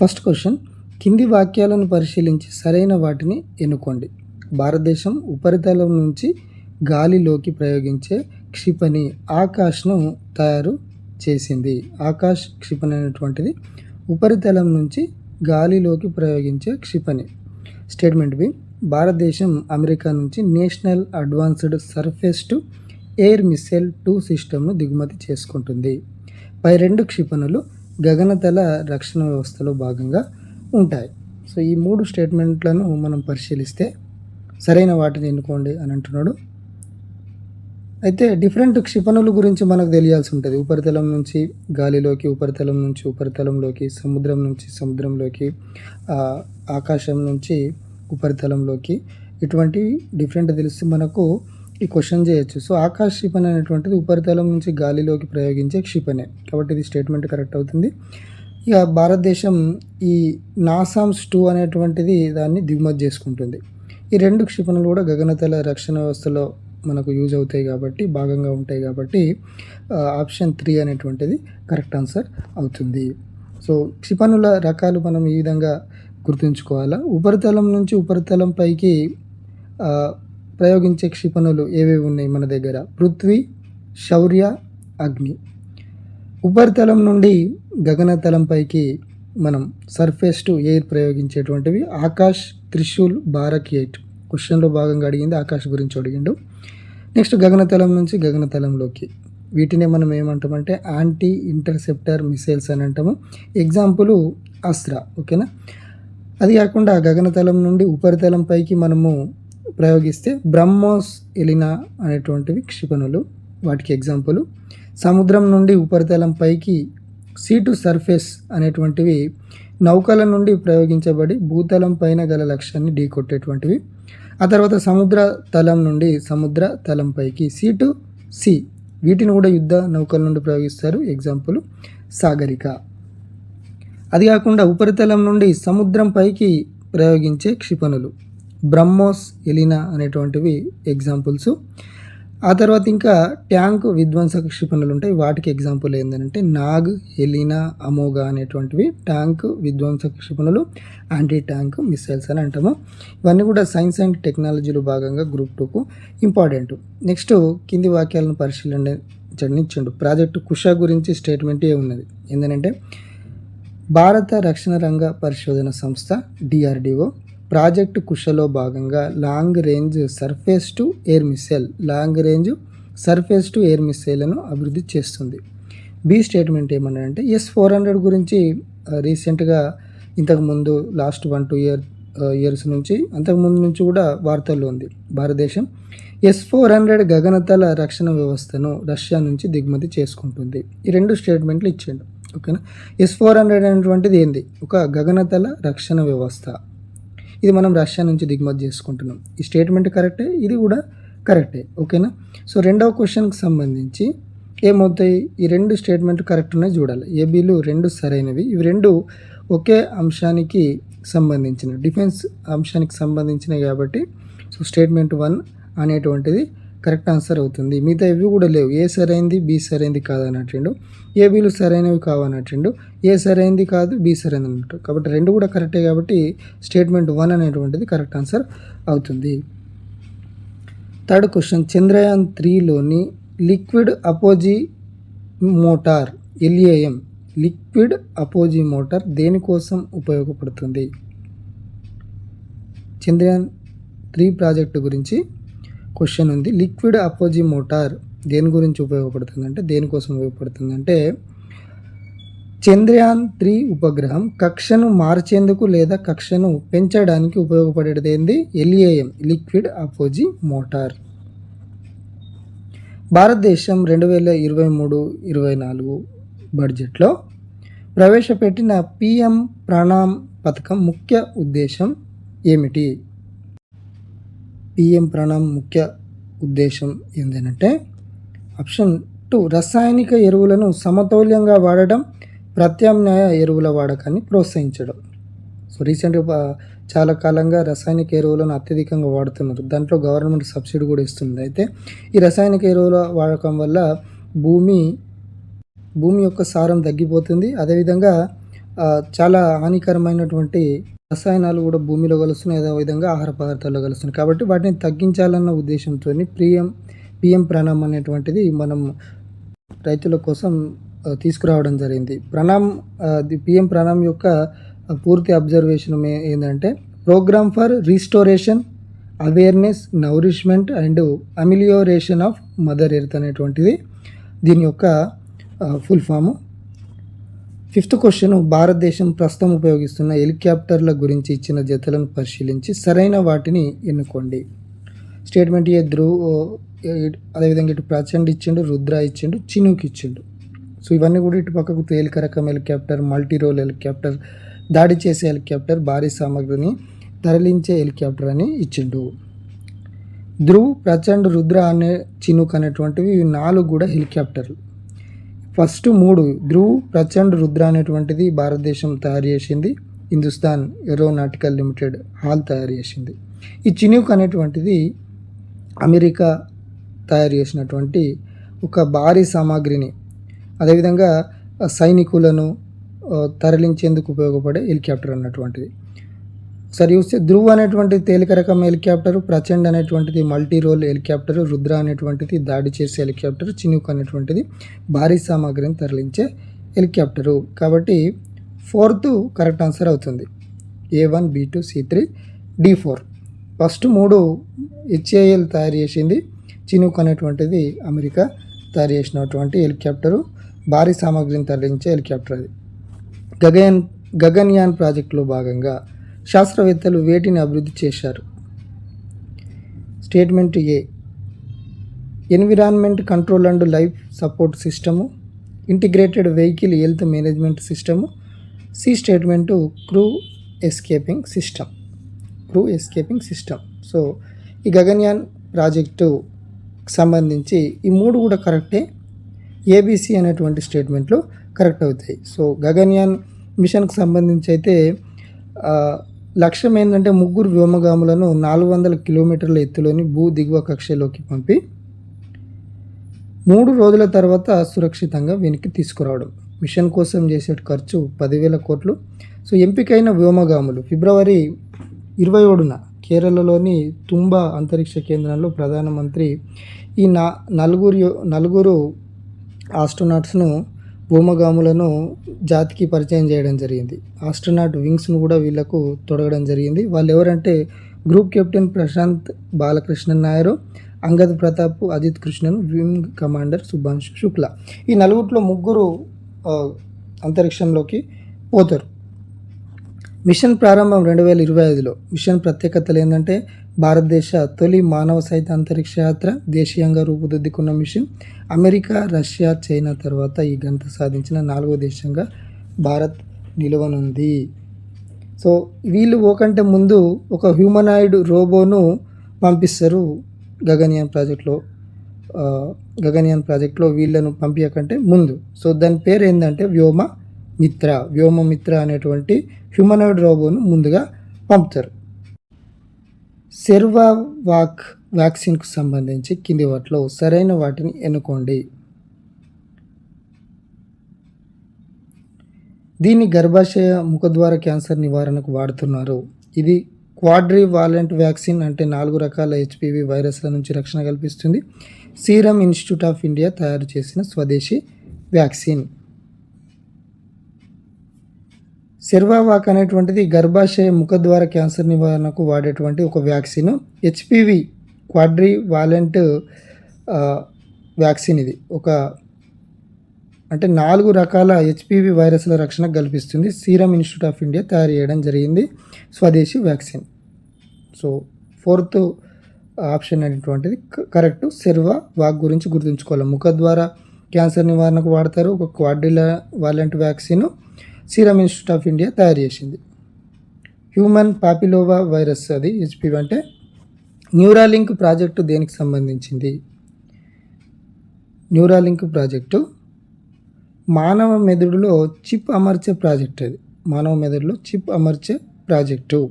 First question కింది వాక్యాలను పరిశీలించి సరైన వాటిని ఎన్నుకోండి. భారతదేశం ఉపరితలం నుంచి గాలిలోకి ప్రయోగించే క్షిపణి ఆకాష్ను తయారు చేసింది. ఆకాష్ క్షిపణి అనేటువంటిది ఉపరితలం నుంచి గాలిలోకి ప్రయోగించే క్షిపణి. స్టేట్మెంట్ బి భారతదేశం అమెరికా నుంచి national advanced surface to air missile two సిస్టమ్ను దిగుమతి చేసుకుంటుంది. పై రెండు క్షిపణులు గగనతల రక్షణ వ్యవస్థలో భాగంగా ఉంటాయి. సో ఈ మూడు స్టేట్మెంట్లను మనం పరిశీలిస్తే సరైన వాటిని ఎన్నుకోండి అని అంటున్నాడు. అయితే డిఫరెంట్ క్షిపణుల గురించి మనకు తెలియాల్సి ఉంటుంది. ఉపరితలం నుంచి గాలిలోకి ఉపరితలం నుంచి ఉపరితలంలోకి సముద్రం నుంచి సముద్రంలోకి ఆకాశం నుంచి ఉపరితలంలోకి ఇటువంటి డిఫరెంట్ తెలిస్తే మనకు ఈ క్వశ్చన్ చేయొచ్చు. సో ఆకాశ క్షిపణి అనేటువంటిది ఉపరితలం నుంచి గాలిలోకి ప్రయోగించే క్షిపణి. కాబట్టి ఇది స్టేట్మెంట్ కరెక్ట్ అవుతుంది. ఇక భారతదేశం ఈ నాసామ్స్ టూ అనేటువంటిది దాన్ని దిగుమతి చేసుకుంటుంది. ఈ రెండు క్షిపణులు కూడా గగనతల రక్షణ వ్యవస్థలో మనకు యూజ్ అవుతాయి కాబట్టి భాగంగా ఉంటాయి కాబట్టి ఆప్షన్ త్రీ అనేటువంటిది కరెక్ట్ ఆన్సర్ అవుతుంది. సో క్షిపణుల రకాలు మనం ఈ విధంగా గుర్తుంచుకోవాలా? ఉపరితలం నుంచి ఉపరితలం పైకి ప్రయోగించే క్షిపణులు ఏవేవి ఉన్నాయి మన దగ్గర? పృథ్వీ శౌర్య అగ్ని. ఉపరితలం నుండి గగనతలంపైకి మనం surface to air ప్రయోగించేటువంటివి. Akash Trishul Barak eight. క్వశ్చన్లో భాగంగా అడిగింది ఆకాష్ గురించి అడిగిండు. నెక్స్ట్ గగనతలం నుంచి గగనతలంలోకి వీటినే మనం ఏమంటామంటే యాంటీ ఇంటర్సెప్టర్ మిసైల్స్ అని అంటాము. ఎగ్జాంపుల్ అస్త్ర ఓకేనా అది కాకుండా గగనతలం నుండి ఉపరితలం పైకి మనము ప్రయోగిస్తే బ్రహ్మోస్ ఎలినా అనేటువంటివి క్షిపణులు వాటికి ఎగ్జాంపుల్ సముద్రం నుండి ఉపరితలం పైకి సీ టు సర్ఫేస్ అనేటువంటివి నౌకల నుండి ప్రయోగించబడి భూతలం పైన గల లక్ష్యాన్ని ఢీకొట్టేటువంటివి ఆ తర్వాత సముద్ర తలం నుండి సముద్ర తలం పైకి సీ టు సి వీటిని కూడా యుద్ధ నౌకల నుండి ప్రయోగిస్తారు. ఎగ్జాంపుల్ సాగరిక. అది కాకుండా ఉపరితలం నుండి సముద్రం పైకి ప్రయోగించే క్షిపణులు. బ్రహ్మోస్ ఎలినా అనేటువంటివి ఎగ్జాంపుల్స్ ఆ తర్వాత ఇంకా ట్యాంక్ విధ్వంసక క్షిపణులు ఉంటాయి. వాటికి ఎగ్జాంపుల్ ఏంటంటే నాగ్ ఎలినా అమోగా అనేటువంటివి ట్యాంక్ విధ్వంసక క్షిపణులు యాంటీ ట్యాంక్ మిసైల్స్ అని అంటాము. ఇవన్నీ కూడా సైన్స్ అండ్ టెక్నాలజీలో భాగంగా గ్రూప్ టూకు ఇంపార్టెంట్ నెక్స్ట్ కింది వాక్యాలను పరిశీలించండి. ప్రాజెక్టు కుష గురించి స్టేట్మెంట్ ఏ ఉన్నది. ఏంటంటే భారత రక్షణ రంగ పరిశోధన సంస్థ డిఆర్డిఓ ప్రాజెక్టు కుషలో భాగంగా long range surface to air missile long range surface to air మిసైల్ను అభివృద్ధి చేస్తుంది. బి స్టేట్మెంట్ ఏమన్నాడంటే ఎస్ ఫోర్ హండ్రెడ్ గురించి రీసెంట్గా ఇంతకుముందు last one two year years నుంచి అంతకుముందు నుంచి కూడా వార్తల్లో ఉంది. భారతదేశం ఎస్ ఫోర్ హండ్రెడ్ గగనతల రక్షణ వ్యవస్థను రష్యా నుంచి దిగుమతి చేసుకుంటుంది. ఈ రెండు స్టేట్మెంట్లు ఇచ్చిండు. ఓకేనా? ఎస్ ఫోర్ హండ్రెడ్ అనేటువంటిది ఏంది? ఒక గగనతల రక్షణ వ్యవస్థ. ఇది మనం రష్యా నుంచి దిగుమతి చేసుకుంటున్నాం. ఈ స్టేట్మెంట్ కరెక్టే ఇది కూడా కరెక్టే ఓకేనా సో రెండవ క్వశ్చన్కి సంబంధించి ఏమవుతాయి? ఈ రెండు స్టేట్మెంట్ కరెక్ట్ ఉన్నాయి చూడాలి. ఏబీలు రెండు సరైనవి. ఇవి రెండు ఒకే అంశానికి సంబంధించిన డిఫెన్స్ అంశానికి సంబంధించినవి కాబట్టి సో స్టేట్మెంట్ వన్ అనేటువంటిది కరెక్ట్ ఆన్సర్ అవుతుంది. మిగతా ఇవి కూడా లేవు. ఏ సరైంది బి సరైంది కాదన్నట్టు ఏ ఏబీలు సరైనవి కావన్నట్టు ఏ సరైంది కాదు బి సరైనది అన్నట్టు. కాబట్టి రెండు కూడా కరెక్టే కాబట్టి స్టేట్మెంట్ వన్ అనేటువంటిది కరెక్ట్ ఆన్సర్ అవుతుంది. Third question. Chandrayaan త్రీలోని liquid apogee motor LAM liquid apogee motor దేనికోసం ఉపయోగపడుతుంది? చంద్రయాన్ త్రీ ప్రాజెక్టు గురించి క్వశ్చన్ ఉంది. లిక్విడ్ అపోజీ మోటార్ దేని గురించి ఉపయోగపడుతుంది అంటే దేనికోసం ఉపయోగపడుతుంది అంటే చంద్రయాన్ త్రీ ఉపగ్రహం కక్షను మార్చేందుకు లేదా కక్షను పెంచడానికి ఉపయోగపడేది ఏంది? ఎల్ఏఎం లిక్విడ్ అపోజీ మోటార్ భారతదేశం రెండు వేల ఇరవై మూడు ఇరవై నాలుగు బడ్జెట్లో ప్రవేశపెట్టిన పిఎం ప్రణామ్ పథకం ముఖ్య ఉద్దేశం ఏమిటి? పిఎం ప్రణామ్ ముఖ్య ఉద్దేశం ఏంటంటే ఆప్షన్ టూ రసాయనిక ఎరువులను సమతౌల్యంగా వాడడం ప్రత్యామ్నాయ ఎరువుల వాడకాన్ని ప్రోత్సహించడం. సో రీసెంట్గా చాలా కాలంగా రసాయనిక ఎరువులను అత్యధికంగా వాడుతున్నారు. దాంట్లో గవర్నమెంట్ సబ్సిడీ కూడా ఇస్తుంది. అయితే ఈ రసాయనిక ఎరువుల వాడకం వల్ల భూమి భూమి యొక్క సారం తగ్గిపోతుంది. అదేవిధంగా చాలా హానికరమైనటువంటి రసాయనాలు కూడా భూమిలో కలుస్తున్నాయి అదే విధంగా ఆహార పదార్థాల్లో కలుస్తున్నాయి కాబట్టి వాటిని తగ్గించాలన్న ఉద్దేశంతో పిఎం పిఎం ప్రణామ్ అనేటువంటిది మనం రైతుల కోసం తీసుకురావడం జరిగింది. ప్రణామ్ పిఎం ప్రణామ్ యొక్క పూర్తి అబ్జర్వేషన్ ఏంటంటే programme for restoration awareness nourishment and amelioration of mother earth అనేటువంటిది దీని యొక్క ఫుల్ ఫాము. ఫిఫ్త్ క్వశ్చన్ భారతదేశం ప్రస్తుతం ఉపయోగిస్తున్న హెలికాప్టర్ల గురించి ఇచ్చిన జతలను పరిశీలించి సరైన వాటిని ఎన్నుకోండి. స్టేట్మెంట్ ఏ ధ్రువ్ అదేవిధంగా ఇటు ప్రచండ్ ఇచ్చిండు రుద్ర ఇచ్చిండు చినుక్ ఇచ్చిండు. సో ఇవన్నీ కూడా ఇటు పక్కకు తేలిక రకం హెలికాప్టర్ మల్టీ రోల్ హెలికాప్టర్ దాడి చేసే హెలికాప్టర్ భారీ సామాగ్రిని తరలించే హెలికాప్టర్ అని ఇచ్చిండు. ధ్రువ్ ప్రచండ్ రుద్ర అనే చినుక్ అనేటువంటివి ఇవి నాలుగు కూడా హెలికాప్టర్లు. ఫస్ట్ మూడు ధ్రువ్ ప్రచండ్ రుద్ర అనేటువంటిది భారతదేశం తయారు చేసింది. హిందుస్థాన్ ఏరోనాటికల్ లిమిటెడ్ హాల్ తయారు చేసింది. ఈ చినుక్ అనేటువంటిది అమెరికా తయారు చేసినటువంటి ఒక భారీ సామాగ్రిని అదేవిధంగా సైనికులను తరలించేందుకు ఉపయోగపడే హెలికాప్టర్ అన్నటువంటిది. ఒకసారి చూస్తే ధ్రువ్ అనేటువంటి తేలిక రకం హెలికాప్టర్ ప్రచండ్ అనేటువంటిది మల్టీ రోల్ హెలికాప్టర్ రుద్ర అనేటువంటిది దాడి చేసే హెలికాప్టర్ చినుక్ అనేటువంటిది భారీ సామాగ్రిని తరలించే హెలికాప్టరు. కాబట్టి ఫోర్త్ కరెక్ట్ ఆన్సర్ అవుతుంది. A one B two C three D four. First మూడు హెచ్ఏఎల్ తయారు చేసింది చినుక్ అనేటువంటిది అమెరికా తయారు చేసినటువంటి హెలికాప్టరు భారీ సామాగ్రిని తరలించే హెలికాప్టర్ అది. గగన్ గగన్యాన్ ప్రాజెక్టులో భాగంగా శాస్త్రవేత్తలు వేటిని అభివృద్ధి చేశారు? Statement A. Environment control and life support system. Integrated vehicle health management system. C statement crew escaping system. Crew escaping system. So ఈ గగన్యాన్ ప్రాజెక్టు సంబంధించి ఈ మూడు కూడా కరెక్టే? ఏబిసి అనేటువంటి స్టేట్మెంట్లు కరెక్ట్ అవుతాయి. సో గగన్యాన్ మిషన్కి సంబంధించి అయితే లక్ష్యం ఏంటంటే ముగ్గురు వ్యోమగాములను నాలుగు వందల కిలోమీటర్ల ఎత్తులోని భూ దిగువ కక్షలోకి పంపి మూడు రోజుల తర్వాత సురక్షితంగా వెనక్కి తీసుకురావడం. మిషన్ కోసం చేసే ఖర్చు పదివేల కోట్లు. సో ఎంపికైన వ్యోమగాములు ఫిబ్రవరి ఇరవై ఏడున కేరళలోని తుంబా అంతరిక్ష కేంద్రంలో ప్రధానమంత్రి ఈ నా నలుగురు నలుగురు ఆస్ట్రోనాట్స్ను భూమగాములను జాతికి పరిచయం చేయడం జరిగింది. ఆస్ట్రోనాట్ వింగ్స్ను కూడా వీళ్ళకు తొడగడం జరిగింది. వాళ్ళు ఎవరంటే group captain Prashanth Balakrishnan Nair Angad Pratap Ajit Krishnan wing commander Shubhanshu Shukla. ఈ నలుగురిలో ముగ్గురు అంతరిక్షంలోకి పోతారు. మిషన్ ప్రారంభం రెండు వేల ఇరవై ఐదులో. మిషన్ ప్రత్యేకతలు ఏంటంటే భారతదేశ తొలి మానవ సహిత అంతరిక్ష యాత్ర దేశీయంగా రూపుదిద్దుకున్న మిషన్. అమెరికా రష్యా చైనా తర్వాత ఈ ఘనత సాధించిన నాలుగో దేశంగా భారత్ నిలవనుంది. సో వీళ్ళు ఓకంటే ముందు ఒక హ్యూమనాయిడ్ రోబోను పంపిస్తారు గగన్యాన్ ప్రాజెక్ట్లో. గగన్యాన్ ప్రాజెక్ట్లో వీళ్ళను పంపించకంటే ముందు. సో దాని పేరు ఏంటంటే వ్యోమ మిత్ర. వ్యోమ మిత్ర అనేటువంటి హ్యూమనాయిడ్ రోబోను ముందుగా పంపుతారు. సెర్వావాక్ వ్యాక్సిన్కు సంబంధించి కింది వాటిలో సరైన వాటిని ఎన్నుకోండి. దీన్ని గర్భాశయ ముఖద్వార క్యాన్సర్ నివారణకు వాడుతున్నారు. ఇది క్వాడ్రీ వాలెంట్ వ్యాక్సిన్ అంటే నాలుగు రకాల హెచ్పివి వైరస్ల నుంచి రక్షణ కల్పిస్తుంది. సీరం ఇన్స్టిట్యూట్ ఆఫ్ ఇండియా తయారు చేసిన స్వదేశీ వ్యాక్సిన్. సెర్వావాక్ అనేటువంటిది గర్భాశయ ముఖద్వార క్యాన్సర్ నివారణకు వాడేటువంటి ఒక vaccine. HPV quadrivalent vaccine ఇది. ఒక అంటే నాలుగు రకాల హెచ్పివి వైరస్ల రక్షణ కల్పిస్తుంది. సీరం ఇన్స్టిట్యూట్ ఆఫ్ ఇండియా తయారు చేయడం జరిగింది. స్వదేశీ వ్యాక్సిన్. సో ఫోర్త్ ఆప్షన్ అనేటువంటిది క- కరెక్ట్ సెర్వా వాక్ గురించి గుర్తుంచుకోవాలి. ముఖద్వార క్యాన్సర్ నివారణకు వాడతారు. ఒక quadrivalent vaccine. Serum Institute of India తయారు చేసింది. హ్యూమన్ పాపిలోవా వైరస్ అది హెచ్పివి అంటే న్యూరాలింక్ ప్రాజెక్టు దేనికి సంబంధించింది? న్యూరాలింక్ ప్రాజెక్టు మానవ మెదడులో చిప్ అమర్చే ప్రాజెక్ట్ అది. మానవ మెదడులో చిప్ అమర్చే ప్రాజెక్టు.